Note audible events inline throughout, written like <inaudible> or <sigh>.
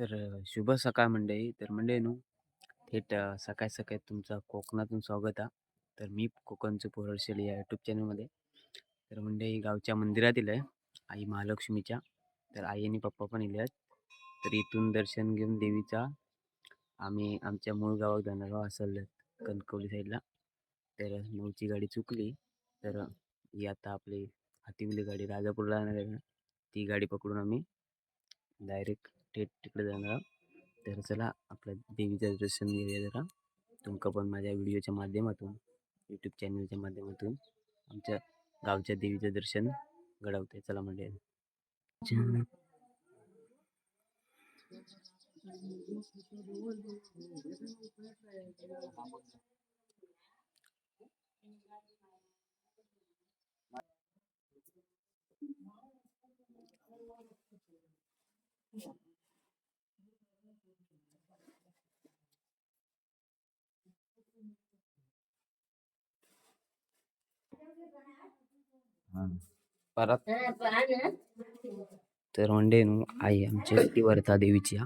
तर अ, शुभ सकाळ मंडळी. तर मंडळींनो, थेट अ, सकाळी-सकाळी तुमचं कोकणातून स्वागत आहे. तर मी कोकणचं पोरडशेली या यूट्यूब चॅनलमध्ये. तर मंडळी गावच्या मंदिरात इलं आहे, आई महालक्ष्मीच्या. तर आई आणि पप्पा पण इले आहेत. तर इथून दर्शन घेऊन देवीचा आम्ही आमच्या मूळ गावात जाणार आहोत कणकवली साईडला. तर मूळची गाडी चुकली. तर अ, ही आता आपली हातीवली गाडी राजापूरला जाणार आहे ना, ती गाडी पकडून आम्ही डायरेक्ट थेट तिकडे जाणार तर चला आपल्या देवीचं दर्शन घेऊया जरा. तुमका पण माझ्या व्हिडिओच्या माध्यमातून, यूट्यूब चॅनलच्या माध्यमातून आमच्या गावच्या देवीचं दर्शन घडवते. चला म्हणजे Thank you. परत तर मंडळींनो, आई आमची ती वर्धा देवीची हा.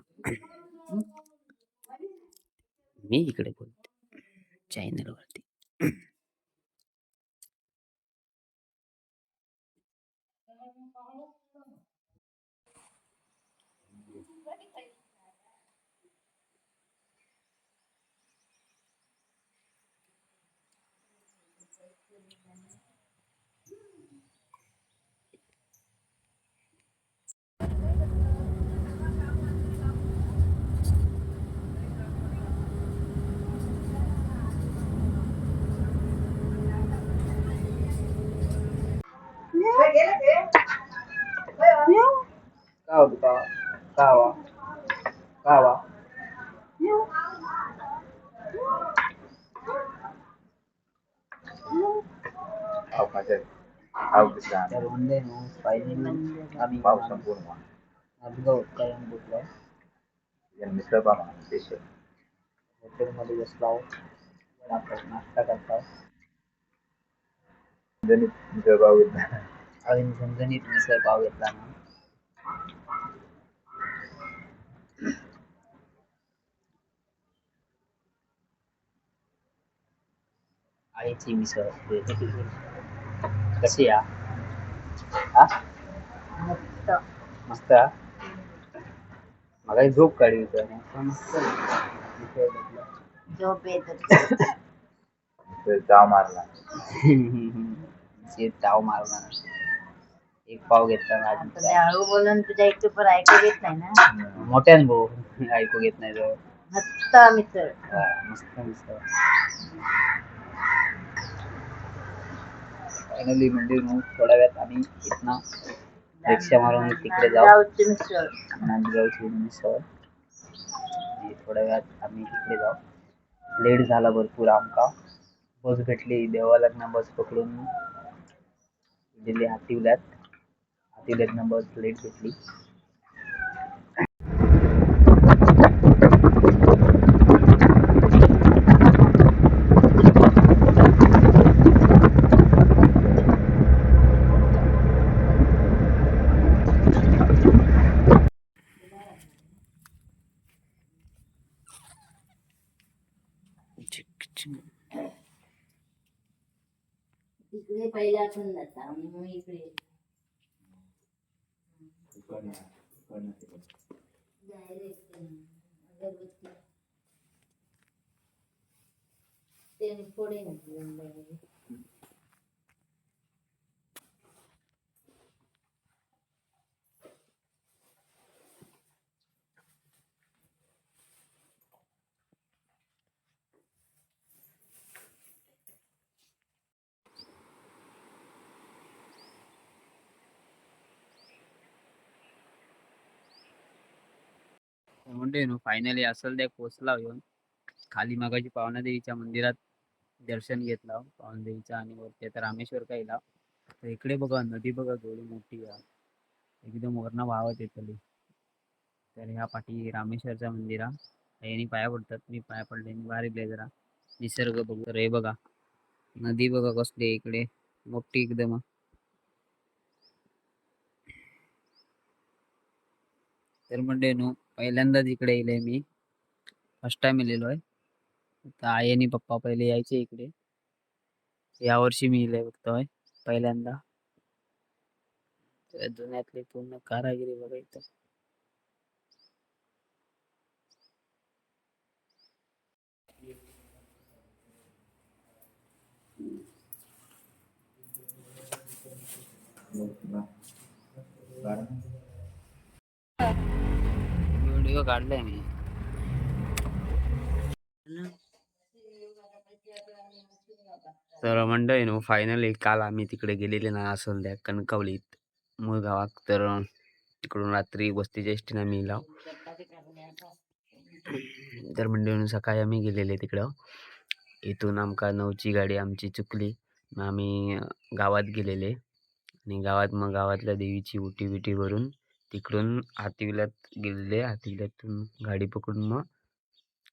मी इकडे बोलते चॅनलवरती. Kawa ba? Kawa. Kawa. तर म्हणले ना फायनली आम्ही नांदगाव कायम बोललो हॉटेलमध्ये बसलो आहोत आपण नाश्ता करता आणि झणझणीत मिसळ पाव घेतला ना. आईची मिसळ कशी या हा? मस्त. मला झोप काढली. झोप येत <laughs> मारला. <laughs> शेत चाव मारला. एक पाव घेतला ते हळू बोलून तुझ्या एकटू पण ऐकू येत नाही ना. मोठ्यान भाऊ. ऐकू घेत नाही जवळ. मस्त मिसळ हा, मस्त मिसळ फायनली म्हणजे मग थोड्या वेळात आम्ही इथनं रिक्षा मारून तिकडे जाऊ. गावची मिसळ नांदगावची मिसळ आणि थोड्या वेळात आम्ही तिकडे जाऊ. लेट झाला भरपूर आमका. बस भेटली देवाला बस पकडून. दिल्ली हातिवल्यात हातिवल्यातनं नंबर प्लेट घेतली. तिकडे पहिले आपण जाता मग इकडे. डायरेक्ट अगरबत्ती ते पुढे म्हटलं म्हणते फायनली असल त्या पोचला येऊन. खाली मागाची पावना देवीच्या मंदिरात दर्शन घेतलं हो. पावना देवीचं आणि वरती आता रामेश्वर काहीला तर इकडे बघा नदी बघा केवढी मोठी आहे. एकदम वरण वाहत येतली तर ह्या पाठी रामेश्वरचा मंदिर. आहे यांनी पाया पडतात. मी पाया पडले भारी जरा. निसर्ग बघ. रे बघा. नदी बघा कसली आहे इकडे. मोठी एकदम. तर म्हणजे नो पहिल्यांदाच इकडे येईल मी. फर्स्ट टाइम येलेलो आहे. आता आई आणि पप्पा पहिले यायचे इकडे. यावर्षी मी इले बघतोय पहिल्यांदा. जुन्यातले जुन्यातली पूर्ण कारागिरी बघायचं Gracias. व्हिडिओ काढलाय मी. तर मंडळी नो फायनली काल आम्ही तिकडे गेलेले ना द्या कणकवलीत. मूळ गावात तर तिकडून रात्री वस्तीच्या एसटीने आम्ही लाव तर मंडळी सकाळी आम्ही गेलेले तिकडं. इथून आमका नऊची गाडी आमची चुकली. मग आम्ही गावात गेलेले. आणि गावात मग गावातल्या देवीची उटी बिटी भरून तिकडून हातिविल्यात गेलेले. हातिविल्यातून गाडी पकडून मग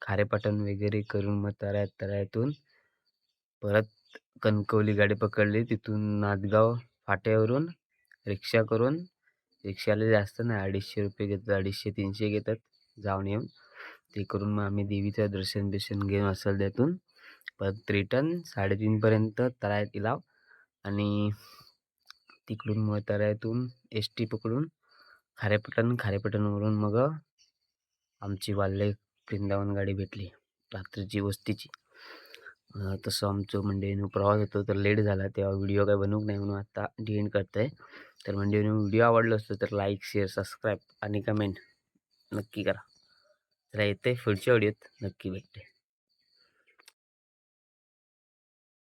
खारेपाटण वगैरे करून मग तऱ्यात तऱ्यातून परत कणकवली गाडी पकडली. तिथून नादगाव फाट्यावरून रिक्षा करून. रिक्षाला जास्त नाही अडीचशे रुपये घेतात. अडीचशे तीनशे घेतात. जाऊन येऊन ते करून मग आम्ही देवीचं दर्शन बिर्शन घेऊन असेल त्यातून परत रिटर्न साडेतीनपर्यंत तळ्यात इलाव आणि तिकडून मग तळ्यातून एस टी पकडून खारेपटण खारेपटणवरून मग आमची वाल्ले वृंदावन गाडी भेटली रात्रीची वस्तीची. तसं आमचं म्हणजे प्रवास होतो तर लेट झाला तेव्हा व्हिडिओ काय बनवू नाही म्हणून आता एन करत आहे तर म्हणजे व्हिडिओ आवडला असतो तर लाईक शेअर सबस्क्राईब आणि कमेंट नक्की करा. तर येते पुढच्या व्हिडिओत नक्की भेटते.